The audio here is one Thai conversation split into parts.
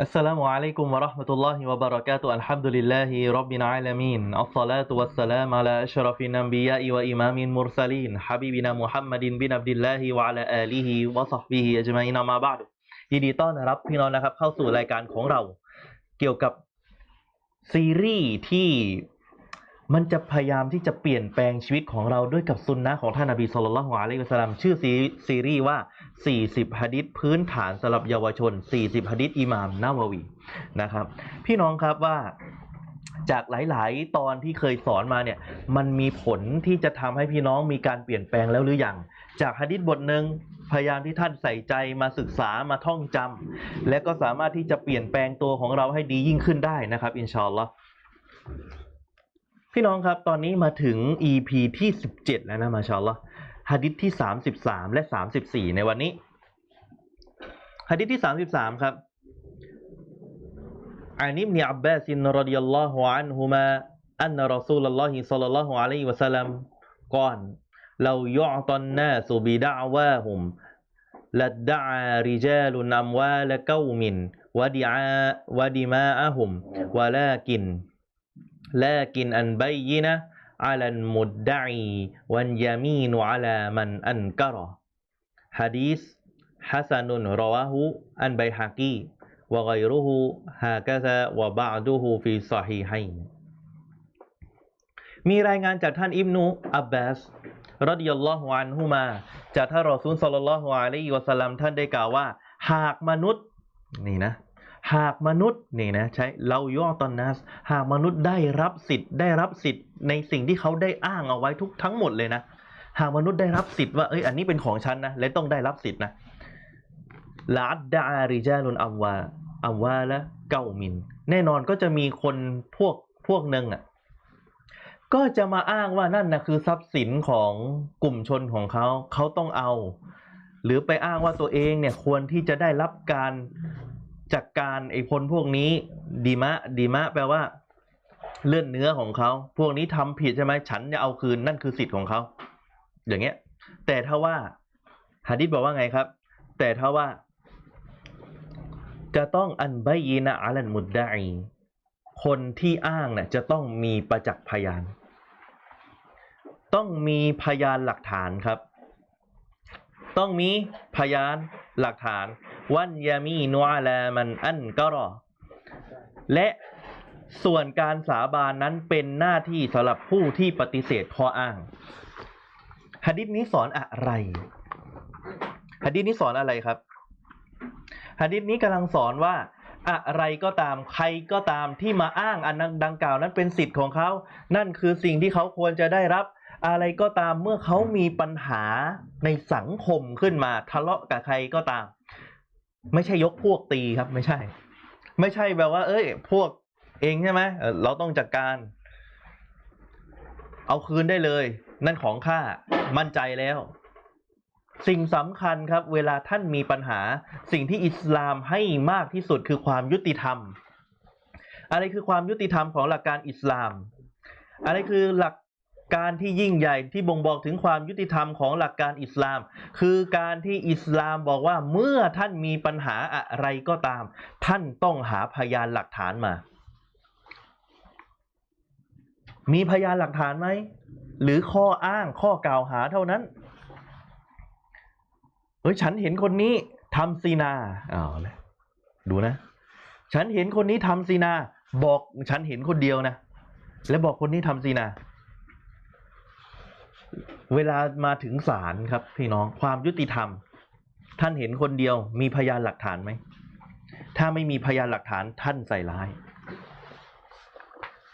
السلام عليكم ورحمة الله وبركاته الحمد لله رب العالمين الصلاة والسلام على أشرف الأنبياء وإمام المرسلين حبيبنا محمد بن عبد الله وعلى آله وصحبه أجمعين ما بعد ยินดีต้อนรับพี่น้องนะครับ เข้าสู่รายการของเรา เกี่ยวกับซีรีส์ที่มันจะพยายามที่จะเปลี่ยนแปลงชีวิตของเราด้วยกับซุนนะของท่านนบีสุลต่านละฮ์อะลัยฮิวะสัลลัมชื่อซีซีรีส์ว่า 40ฮะดิษพื้นฐานสำหรับเยาวชน 40ฮะดิษอิหม่ามนาววีนะครับ พี่น้องครับว่าจากหลาย ๆ ตอนที่เคยสอนมาเนี่ย มันมีผลที่จะทำให้พี่น้องมีการเปลี่ยนแปลงแล้วหรือยัง จากฮะดิษบทหนึ่งพยายามที่ท่านใส่ใจมาศึกษามาท่องจำและก็สามารถที่จะเปลี่ยนแปลงตัวของเราให้ดียิ่งขึ้นได้นะครับ อินชาอัลลอฮ์พี่น้องครับตอนนี้มาถึง EP ที่ 17 แล้วนะมาชาอัลลอฮ์ ฮะดิษที่สามสิบสามและสามสิบสี่ในวันนี้ฮะดิษที่สามสิบสามครับอันนี้บนอับบาสินรดิยัลลอฮุอันฮุมาอันรอซูลลอฮิซัลลัลลอฮุอะลัยฮิวะสัลลัมกอนเรายุอตันนาสุบิดะวาฮุมละดดะริจาลุนอัมวาละกอมินวะดีอาวะดีมาอะฮุมวะลากินลากินอันบัยินะ على المدعي واليمين على من أنكر حديث حسن رواه البيهقي وغيره هكذا وبعده في صحيحين มีรายงานจากท่านอิบนุอับบาสรดิยัลลอฮุอันฮุมา จากท่านรอซูลสัลลัลลอฮุอะลัยฮิวะสัลลัมท่านได้กล่าวว่า หากมนุษย์นี่นะ หากมนุษย์นี่นะใช้เราย่อตอนนัสหากมนุษย์ได้รับสิทธิ์ได้รับสิทธิ์ในสิ่งที่เขาได้อ้างเอาไว้ทุกทั้งหมดเลยนะหากมนุษย์ได้รับสิทธิ์ว่าเอ้ยอันนี้เป็นของฉันนะและต้องได้รับสิทธิ์นะลาดดาอาริจาลุนอัมวาอัมวาและเกามิน แน่นอนก็จะมีคนพวกพวกหนึ่งอะก็จะมาอ้างว่านั่นนะคือทรัพย์สินของกลุ่มชนของเขาเขาต้องเอา หรือไปอ้างว่าตัวเองเนี่ยควรที่จะได้รับการ จัดการไอ้คนพวกนี้ดีมะดีมะแปลว่า เลื่อนเนื้อของเขา พวกนี้ทำผิดใช่ไหมฉันจะเอาคืนนั่นคือสิทธิ์ของเขา อย่างเงี้ย แต่ถ้าว่าฮะดิษบอกว่าไงครับ แต่ถ้าว่า จะต้องอันใบยีนะอัลันมุดไดคนที่อ้างเนี่ยจะต้องมีประจักษ์พยาน ต้องมีพยานหลักฐานครับ ต้องมีพยานหลักฐาน วันยามีนวลามันอันก็รอ และส่วนการสาบานนั้นเป็นหน้าที่สำหรับผู้ที่ปฏิเสธข้ออ้างหะดิษนี้สอนอะไรหะดิษนี้สอนอะไรครับหะดิษนี้กำลังสอนว่าอะไรก็ตามใครก็ตามที่มาอ้างอันนั้นดังกล่าวนั้นเป็นสิทธิ์ของเขา นั่นคือสิ่งที่เขาควรจะได้รับ อะไรก็ตามเมื่อเขามีปัญหาในสังคมขึ้นมาทะเลาะกับใครก็ตาม ไม่ใช่ยกพวกตีครับ ไม่ใช่ ไม่ใช่แบบว่า เอ้ย พวกเองใช่ไหมเราต้องจัดการ เอาคืนได้เลย นั่นของข้ามั่นใจแล้ว สิ่งสำคัญครับ เวลาท่านมีปัญหา สิ่งที่อิสลามให้มากที่สุดคือความยุติธรรม อะไรคือความยุติธรรมของหลักการอิสลาม อะไรคือหลัก การที่ยิ่งใหญ่ที่บ่งบอกถึงความยุติธรรมของหลักการอิสลาม คือการที่อิสลามบอกว่าเมื่อท่านมีปัญหาอะไรก็ตาม ท่านต้องหาพยานหลักฐานมา มีพยานหลักฐานไหม หรือข้ออ้างข้อกล่าวหาเท่านั้นเฮ้ยฉันเห็นคนนี้ทำซีนาอ้าวเลยดูนะ ฉันเห็นคนนี้ทำซีนา บอกฉันเห็นคนเดียวนะ และบอกคนนี้ทำซีนา เวลามาถึงศาลครับพี่น้องความยุติธรรม ท่านเห็นคนเดียวมีพยานหลักฐานไหม ถ้าไม่มีพยานหลักฐานท่านใส่ร้าย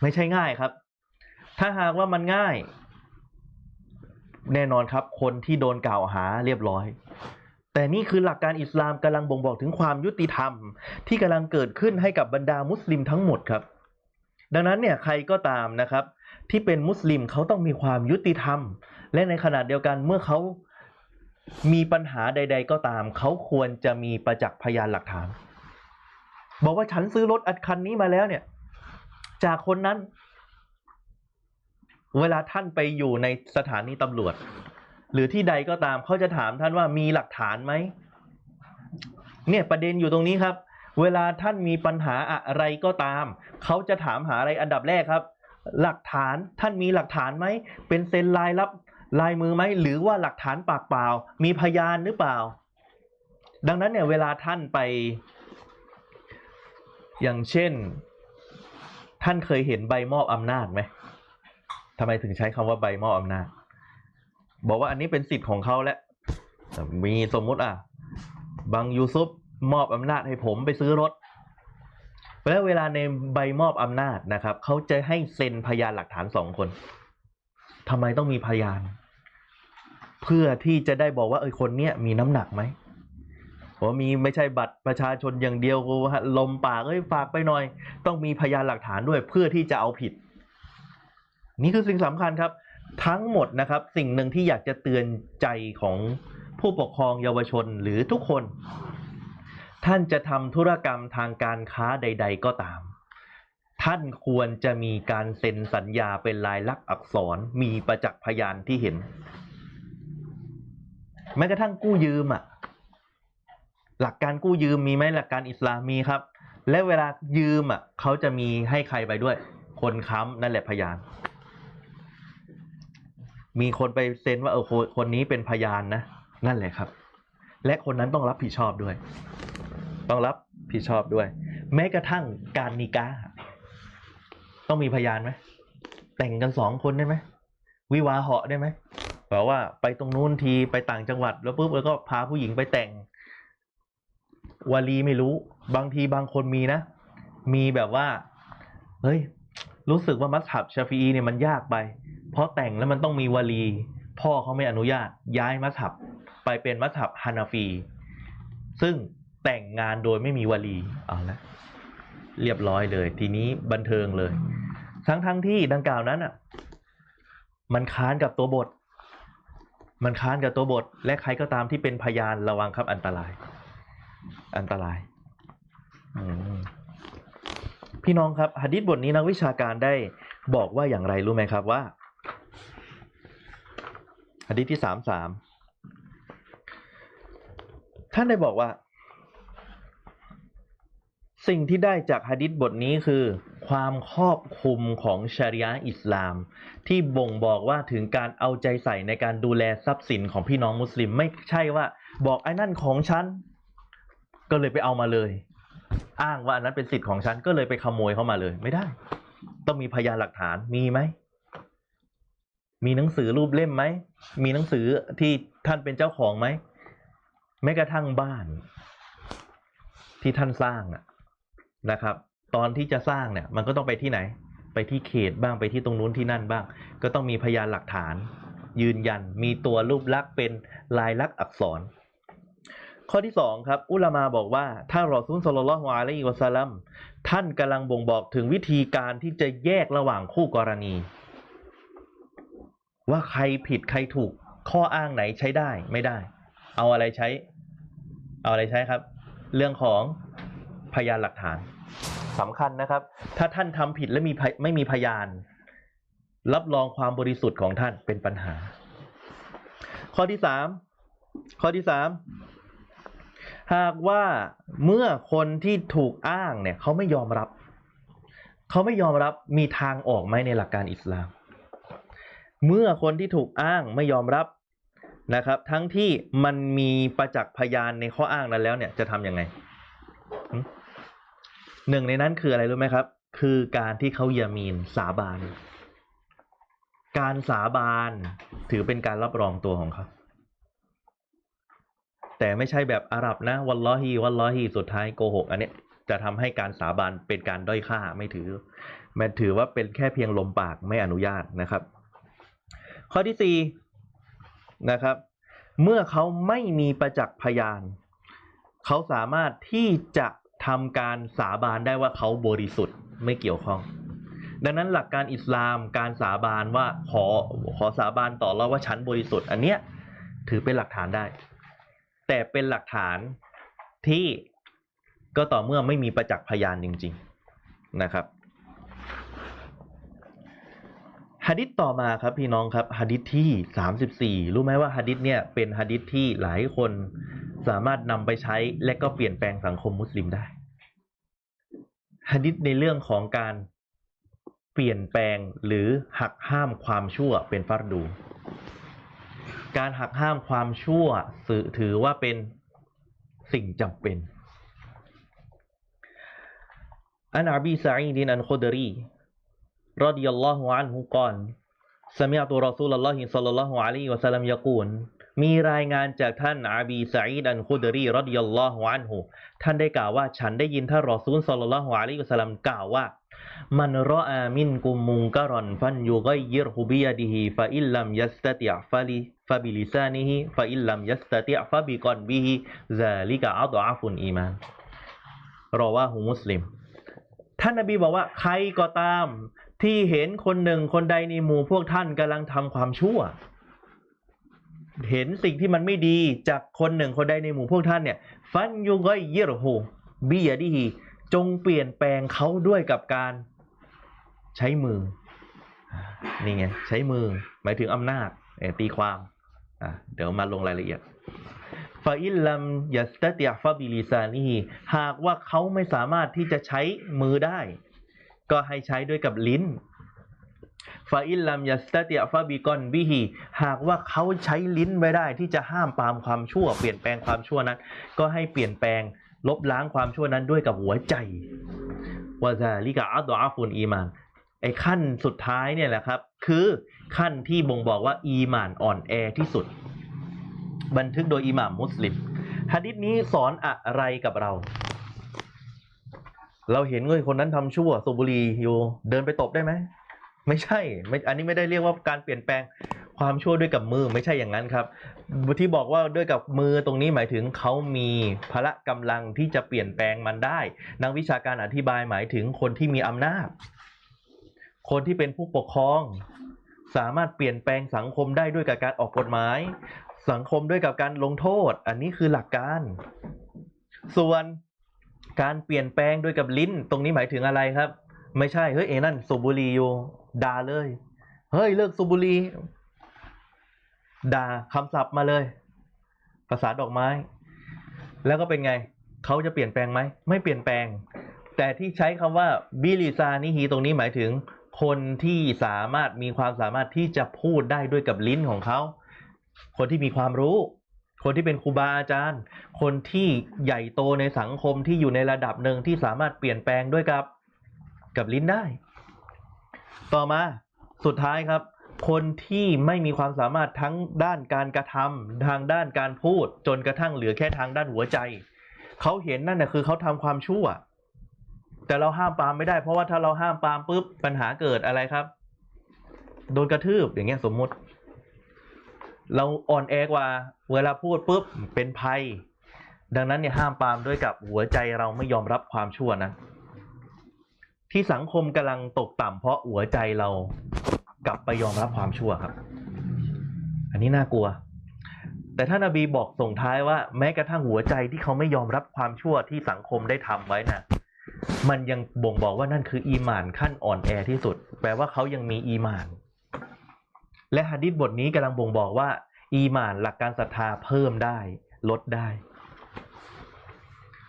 ไม่ใช่ง่ายครับ ถ้าหากว่ามันง่าย แน่นอนครับ คนที่โดนกล่าวหาเรียบร้อย แต่นี่คือหลักการอิสลามกำลังบ่งบอกถึงความยุติธรรม ที่กำลังเกิดขึ้นให้กับบรรดามุสลิมทั้งหมดครับ ดังนั้นเนี่ยใครก็ตามนะครับ ที่เป็นมุสลิมเขาต้องมีความยุติธรรม และในขณะเดียวกันเมื่อเขามีปัญหาใด ๆ ก็ตาม เขาควรจะมีประจักษ์พยานหลักฐาน บอกว่าฉันซื้อรถอัดคันนี้มาแล้วเนี่ย จากคนนั้น เวลาท่านไปอยู่ในสถานีตำรวจ หรือที่ใดก็ตามเขาจะถามท่านว่ามีหลักฐานไหมเนี่ยประเด็นอยู่ตรงนี้ครับ เวลาท่านมีปัญหาอะไรก็ตาม เขาจะถามหาอะไรอันดับแรกครับ หลักฐานท่านมีหลักฐานไหมเป็นเซ็นลายลับลายมือไหมหรือว่าหลักฐานปากเปล่า มีพยานหรือเปล่า ดังนั้นเนี่ยเวลาท่านไป อย่างเช่น ท่านเคยเห็นใบมอบอำนาจไหมทำไมถึงใช้คำว่าใบมอบอำนาจ บอกว่าอันนี้เป็นสิทธิ์ของเขาแล้วมีสมมุติอะบางยูซุปมอบอำนาจให้ผมไปซื้อรถ แล้วเวลาในใบมอบอำนาจนะครับเขาจะให้เซ็นพยานหลักฐานสองคนทำไมต้องมีพยาน เพื่อที่จะได้บอกว่าเออคนเนี้ยมีน้ำหนักไหมว่ามีไม่ใช่บัตรประชาชนอย่างเดียวลมปากเอ้ยฝากไปหน่อย ต้องมีพยานหลักฐานด้วยเพื่อที่จะเอาผิด นี่คือสิ่งสำคัญครับ ทั้งหมดนะครับ สิ่งหนึ่งที่อยากจะเตือนใจของผู้ปกครองเยาวชนหรือทุกคน ท่านจะทำธุรกรรมทางการค้าใด ๆ ก็ตาม ท่านควรจะมีการเซ็นสัญญาเป็นลายลักษณ์อักษรมีประจักษ์พยานที่เห็น แม้กระทั่งกู้ยืมอะหลักการกู้ยืมมีไหมหลักการอิสลามมีครับ และเวลายืมอะเขาจะมีให้ใครไปด้วย คนค้ำนั่นแหละพยาน มีคนไปเซ็นว่าเออคนคนนี้เป็นพยานนะ นั่นแหละครับ และคนนั้นต้องรับผิดชอบด้วย ต้องรับผิดชอบด้วย แม้กระทั่งการนิกาต้องมีพยานไหมแต่งกันสองคนได้ไหมวิวาเหาะได้ไหมแบบว่าไปตรงนู้นทีไปต่างจังหวัด แล้วปุ๊บแล้วก็พาผู้หญิงไปแต่งวาลีไม่รู้ บางทีบางคนมีนะ มีแบบว่า เฮ้ย รู้สึกว่ามัสฮับชาฟีอีเนี่ยมันยากไป เพราะแต่งแล้วมันต้องมีวาลี พ่อเขาไม่อนุญาต ย้ายมัสฮับไปเป็นมัสฮับฮานาฟี ซึ่ง แต่งงานโดยไม่มีวาลีเอาละเรียบร้อยเลย ทีนี้บันเทิงเลย ทั้งทั้งที่ดังกล่าวนั้นอะ มันค้านกับตัวบท มันค้านกับตัวบท และใครก็ตามที่เป็นพยานระวังครับอันตราย อันตรายพี่น้องครับหะดีษบทนี้นักวิชาการได้บอกว่าอย่างไรรู้ไหมครับว่าหะดีษที่สามสามท่านได้บอกว่า สิ่งที่ได้จากหะดีษบทนี้คือ ความครอบคลุมของชริอะอิสลาม ที่บ่งบอกว่าถึงการเอาใจใส่ในการดูแลทรัพย์สินของพี่น้องมุสลิมไม่ใช่ว่า บอกไอ้นั่นของฉันก็เลยไปเอามาเลย อ้างว่าอันนั้นเป็นสิทธิ์ของฉันก็เลยไปขโมยเข้ามาเลย ไม่ได้ ต้องมีพยานหลักฐานมีไหมมีหนังสือรูปเล่มไหมมีหนังสือที่ท่านเป็นเจ้าของไหมแม้กระทั่งบ้าน ที่ท่านสร้างอะ นะครับ ตอนที่จะสร้างเนี่ยมันก็ต้องไปที่ไหน ไปที่เขตบ้างไปที่ตรงนู้นที่นั่นบ้าง ก็ต้องมีพยานหลักฐาน ยืนยันมีตัวรูปลักษณ์เป็นลายลักษณ์อักษร ข้อที่สองครับอุลามาบอกว่าถ้ารอซูลสลลลอฮุอะลัยฮิวะสัลลัมท่านกำลังบ่งบอกถึงวิธีการที่จะแยกระหว่างคู่กรณี ว่าใครผิดใครถูกข้ออ้างไหนใช้ได้ไม่ได้ เอาอะไรใช้ เอาอะไรใช้ครับ เรื่องของพยานหลักฐาน สำคัญนะครับ ถ้าท่านทำผิดและมีไม่มีพยาน รับรองความบริสุทธิ์ของท่านเป็นปัญหา ข้อที่สามข้อที่สามหากว่าเมื่อคนที่ถูกอ้างเนี่ยเขาไม่ยอมรับ เขาไม่ยอมรับมีทางออกไหมในหลักการอิสลาม เมื่อคนที่ถูกอ้างไม่ยอมรับนะครับ ทั้งที่มันมีประจักษ์พยานในข้ออ้างนั้นแล้วเนี่ยจะทำยังไง หนึ่งในนั้นคืออะไรรู้ไหมครับ คือการที่เขายามีนสาบาน การสาบานถือเป็นการรับรองตัวของเขาแต่ไม่ใช่แบบอาหรับนะ วัลลอฮีวัลลอฮีสุดท้ายโกหก อันเนี้ยจะทำให้การสาบานเป็นการด้อยค่าไม่ถือแม้ถือว่าเป็นแค่เพียงลมปากไม่อนุญาตนะครับ ข้อที่สี่นะครับ เมื่อเขาไม่มีประจักษ์พยาน เขาสามารถที่จะ ทำการสาบานได้ว่าเขาบริสุทธิ์ไม่เกี่ยวข้อง ดังนั้นหลักการอิสลามการสาบานว่าขอขอสาบานต่อเราว่าฉันบริสุทธิ์ อันเนี้ยถือเป็นหลักฐานได้ แต่เป็นหลักฐานที่ก็ต่อเมื่อไม่มีประจักษ์พยานจริง ๆนะครับฮะดิษต่อมาครับพี่น้องครับฮะดิษที่สามสิบสี่รู้ไหมว่าฮะดิษเนี่ยเป็นฮะดิษที่หลายคนสามารถนำไปใช้และก็เปลี่ยนแปลงสังคมมุสลิมได้ หะดิษในเรื่องของการเปลี่ยนแปลงหรือหักห้ามความชั่วเป็นฟัรดู การหักห้ามความชั่วสื่อถือว่าเป็นสิ่งจำเป็น อันอบีซาอีดินอันคุดรี رضي الله عنه قال سمعت رسول الله صلى الله عليه وسلم يقول มีรายงานจากท่านอาบีซาอีดันคุดรีรดิยัลลอฮุอันฮุท่านได้กล่าวว่าฉันได้ยินท่านรอซูลศ็อลลัลลอฮุอะลัยฮิวะสัลลัมกล่าวว่า มันรออามินกุมมุงกะรอนฟันยุกยิรฮุบิยดิฮิฟะอิลลัมยัสตติอฟลิฟะบิลิซานิฮิฟะอิลลัมยัสตติอฟบิกอนบิฮิซาลิกะอัฎอฟุนอีมานรอว่าหูมุสลิม ท่านนบีบอกว่าใครก็ตาม ที่เห็นคนหนึ่งคนใดในหมู่พวกท่านกำลังทำความชั่ว เห็นสิ่งที่มันไม่ดีจากคนหนึ่งคนใดในหมู่พวกท่านเนี่ยฟันยุกอยยิรหูบียดีฮีจงเปลี่ยนแปลงเขาด้วยกับการใช้มือนี่ไงใช้มือหมายถึงอำนาจตีความเดี๋ยวมาลงรายละเอียดฟาอิลลัมยัสตติฟาบิลิซานีฮีหากว่าเขาไม่สามารถที่จะใช้มือได้ ก็ให้ใช้ด้วยกับลิ้น ฟาอิลลัมยัสตติฟาบิกอนบิฮีหากว่าเขาใช้ลิ้นไม่ได้ที่จะห้ามปามความชั่ว เปลี่ยนแปลงความชั่วนั้น ก็ให้เปลี่ยนแปลงลบล้างความชั่วนั้นด้วยกับหัวใจวาซาลิกะอัดอาฟุนอีมานไอ้ขั้นสุดท้ายเนี่ยแหละครับ คือขั้นที่บ่งบอกว่าอีมานอ่อนแอที่สุด บันทึกโดยอิหม่ามมุสลิมฮะดิษนี้สอนอะไรกับเรา เราเห็นเงยคนนั้นทำชั่วสูบุรีอยู่ เดินไปตบได้ไหม ไม่ใช่ไม่อันนี้ไม่ได้เรียกว่าการเปลี่ยนแปลงความชั่วด้วยกับมือไม่ใช่อย่างนั้นครับ ที่บอกว่าด้วยกับมือตรงนี้หมายถึงเขามีพละกำลังที่จะเปลี่ยนแปลงมันได้ นักวิชาการอธิบายหมายถึงคนที่มีอำนาจ คนที่เป็นผู้ปกครอง สามารถเปลี่ยนแปลงสังคมได้ด้วยกับการออกกฎหมาย สังคมด้วยกับการลงโทษ อันนี้คือหลักการ ส่วนการเปลี่ยนแปลงด้วยกับลิ้น ตรงนี้หมายถึงอะไรครับ ไม่ใช่เฮ้ยเอนั่นสูบบุหรี่อยู่ ด่าเลย เฮ้ยเลิกสูบบุหรี่ด่าคำศัพท์มาเลย ภาษาดอกไม้ แล้วก็เป็นไง เขาจะเปลี่ยนแปลงไหม ไม่เปลี่ยนแปลง แต่ที่ใช้คำว่าบิลิซานิฮีตรงนี้หมายถึง คนที่สามารถมีความสามารถที่จะพูดได้ด้วยกับลิ้นของเขา คนที่มีความรู้ คนที่เป็นครูบาอาจารย์ คนที่ใหญ่โตในสังคมที่อยู่ในระดับหนึ่งที่สามารถเปลี่ยนแปลงด้วยกับกับลิ้นได้ ต่อมาสุดท้ายครับ คนที่ไม่มีความสามารถทั้งด้านการกระทำทางด้านการพูดจนกระทั่งเหลือแค่ทางด้านหัวใจ เขาเห็นนั่นนะคือเขาทำความชั่ว แต่เราห้ามปามไม่ได้ เพราะว่าถ้าเราห้ามปามปุ๊บปัญหาเกิดอะไรครับ โดนกระทืบอย่างเงี้ยสมมุติ เราอ่อนแอกว่า เวลาพูดปุ๊บเป็นภัย ดังนั้นเนี่ยห้ามปามด้วยกับหัวใจเราไม่ยอมรับความชั่วนั้น ที่สังคมกำลังตกต่ำเพราะหัวใจเรากลับไปยอมรับความชั่วครับ อันนี้น่ากลัว แต่ท่านนบีบอกส่งท้ายว่าแม้กระทั่งหัวใจที่เขาไม่ยอมรับความชั่วที่สังคมได้ทำไว้นะมันยังบ่งบอกว่านั่นคืออีหมานขั้นอ่อนแอที่สุด แปลว่าเขายังมีอีหมาน และหะดีษบทนี้กำลังบ่งบอกว่า อีหมานหลักการศรัทธาเพิ่มได้ ลดได้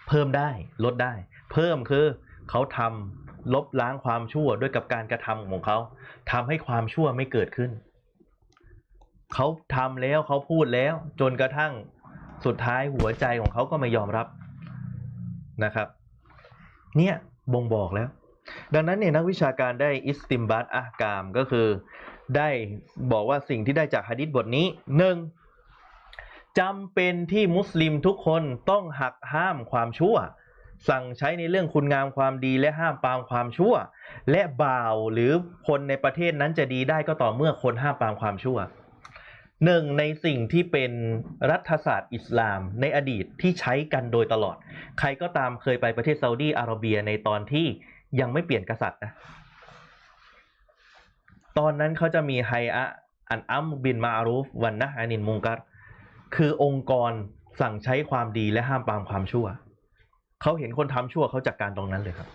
เพิ่มได้ ลดได้ เพิ่มคือเขาทำ ลบล้างความชั่วด้วยกับการกระทำของเขาทำให้ความชั่วไม่เกิดขึ้น เขาทำแล้วเขาพูดแล้ว จนกระทั่งสุดท้ายหัวใจของเขาก็ไม่ยอมรับนะครับ เนี่ยบ่งบอกแล้ว ดังนั้นเนี่ยนักวิชาการได้อิสติมบัตอะกามก็คือได้บอกว่าสิ่งที่ได้จากฮะดิษบทนี้หนึ่งจำเป็นที่มุสลิมทุกคนต้องหักห้ามความชั่ว สั่งใช้ในเรื่องคุณงามความดีและห้ามปรามความชั่ว และบ่าวหรือคนในประเทศนั้นจะดีได้ก็ต่อเมื่อคนห้ามปรามความชั่วหนึ่งในสิ่งที่เป็นรัฐศาสตร์อิสลามในอดีตที่ใช้กันโดยตลอด ใครก็ตามเคยไปประเทศซาอุดีอาระเบียในตอนที่ยังไม่เปลี่ยนกษัตริย์นะตอนนั้นเขาจะมีไฮอะอันอัมบินมาอารูฟวันนะอานินมุงกัรคือองค์กรสั่งใช้ความดีและห้ามปรามความชั่ว เขาเห็นคนทำชั่วเขาจัดการตรงนั้นเลยครับ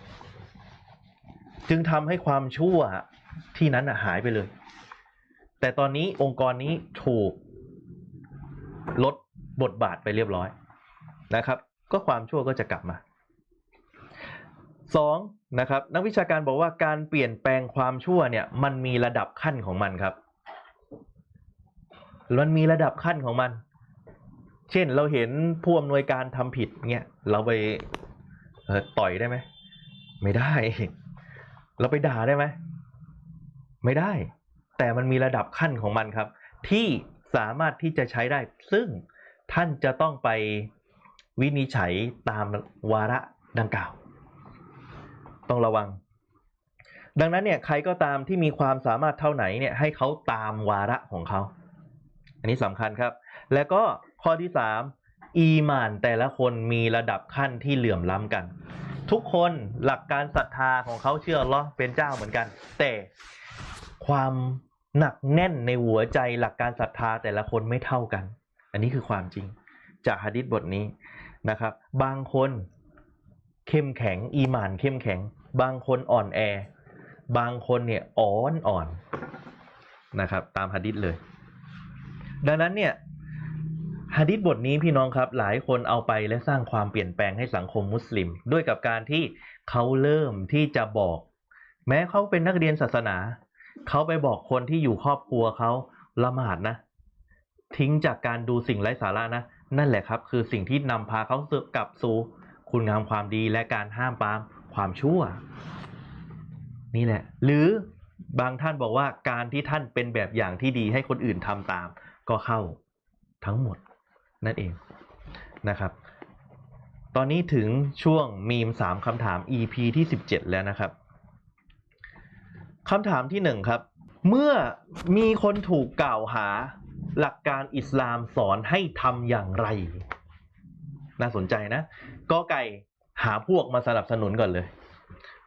จึงทำให้ความชั่วที่นั้นหายไปเลย แต่ตอนนี้องค์กรนี้ถูกลดบทบาทไปเรียบร้อยนะครับ ก็ความชั่วก็จะกลับมาสองนะครับ นักวิชาการบอกว่าการเปลี่ยนแปลงความชั่วเนี่ยมันมีระดับขั้นของมันครับมันมีระดับขั้นของมัน เช่นเราเห็นผู้อำนวยการทำผิดเงี้ยเราไปต่อยได้ไหมไม่ได้ เราไปด่าได้ไหมไม่ได้ แต่มันมีระดับขั้นของมันครับ ที่สามารถที่จะใช้ได้ ซึ่งท่านจะต้องไปวินิจฉัยตามวาระดังกล่าว ต้องระวัง ดังนั้นเนี่ยใครก็ตามที่มีความสามารถเท่าไหนเนี่ยให้เขาตามวาระของเขา อันนี้สำคัญครับ แล้วก็ ข้อที่สามอีหมานแต่ละคนมีระดับขั้นที่เหลื่อมล้ำกัน ทุกคนหลักการศรัทธาของเขาเชื่ออัลเลอเป็นเจ้าเหมือนกัน แต่ความหนักแน่นในหัวใจหลักการศรัทธาแต่ละคนไม่เท่ากัน อันนี้คือความจริง จากฮะดิษบทนี้นะครับ บางคนเข้มแข็ง อีหมานเข้มแข็ง บางคนอ่อนแอ บางคนเนี่ยอ่อนอ่อนนะครับ ตามฮะดิษเลย ดังนั้นเนี่ย ฮะดิษบทนี้พี่น้องครับหลายคนเอาไปและสร้างความเปลี่ยนแปลงให้สังคมมุสลิม ด้วยกับการที่เขาเริ่มที่จะบอก แม้เขาเป็นนักเรียนศาสนา เขาไปบอกคนที่อยู่ครอบครัวเขาละหมาดนะ ทิ้งจากการดูสิ่งไร้สาระนะ นั่นแหละครับ คือสิ่งที่นำพาเขากลับสู่คุณงามความดีและการห้ามปรามความชั่ว นี่แหละ หรือบางท่านบอกว่าการที่ท่านเป็นแบบอย่างที่ดีให้คนอื่นทำตาม ก็เข้าทั้งหมด นั่นเองนะครับ ตอนนี้ถึงช่วงมีมสามคำถาม EP ที่ 17 แล้วนะครับคำถามที่หนึ่งครับ เมื่อมีคนถูกกล่าวหาหลักการอิสลามสอนให้ทำอย่างไร น่าสนใจนะกอไก่หาพวกมาสนับสนุนก่อนเลย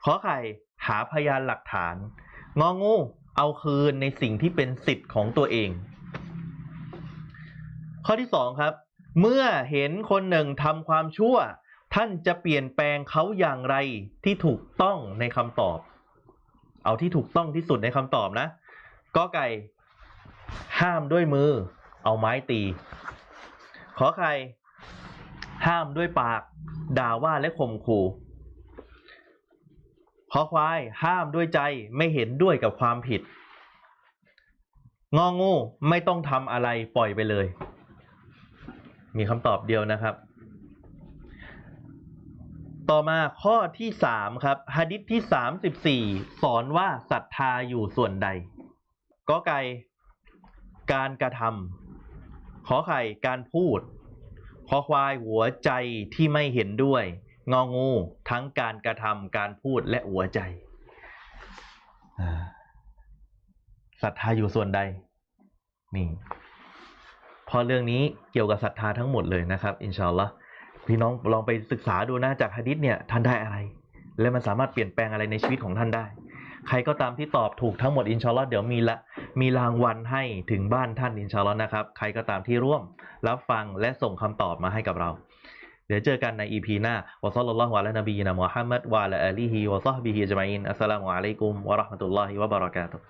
ขอไข่หาพยานหลักฐาน งองู เอาคืนในสิ่งที่เป็นสิทธิ์ของตัวเอง ข้อที่สองครับ เมื่อเห็นคนหนึ่งทำความชั่ว ท่านจะเปลี่ยนแปลงเขาอย่างไรที่ถูกต้องในคำตอบ เอาที่ถูกต้องที่สุดในคำตอบนะกอไก่ ห้ามด้วยมือ เอาไม้ตี ขอไข่ห้ามด้วยปาก ด่าว่าและข่มขู่ขอควายห้ามด้วยใจไม่เห็นด้วยกับความผิด งองูไม่ต้องทำอะไรปล่อยไปเลย มีคำตอบเดียวนะครับ ต่อมาข้อที่สามครับฮะดิษที่สามสิบสี่สอนว่าศรัทธาอยู่ส่วนใดก็ไก่การกระทำขอไข่การพูด ขอควายหัวใจที่ไม่เห็นด้วย งองู ทั้งการกระทำการพูดและหัวใจศรัทธาอยู่ส่วนใด นี่ เพอเรื่องนี้เกี่ยวกับศรัทธาทั้งหมดเลยนะครับ อินชาอัลลอฮ์พี่น้องลองไปศึกษาดูนะจากฮะดิษเนี่ยท่านได้อะไร และมันสามารถเปลี่ยนแปลงอะไรในชีวิตของท่านได้ ใครก็ตามที่ตอบถูกทั้งหมดอินชาอัลลอฮ์เดี๋ยวมีละมีรางวัลให้ถึงบ้านท่านอินชาอัลลอฮ์นะครับ ใครก็ตามที่ร่วมรับฟังและส่งคำตอบมาให้กับเรา เดี๋ยวเจอกันใน EP หน้าวะซัลลัลลอฮุอะลัยนบีนะมุฮัมมัดวะอะลาอาลีฮิวะซอฮบิฮิจมัยอินอัสสลามุอะลัยกุมวะเราะห์มะตุลลอฮิวะบะเราะกาตุฮ์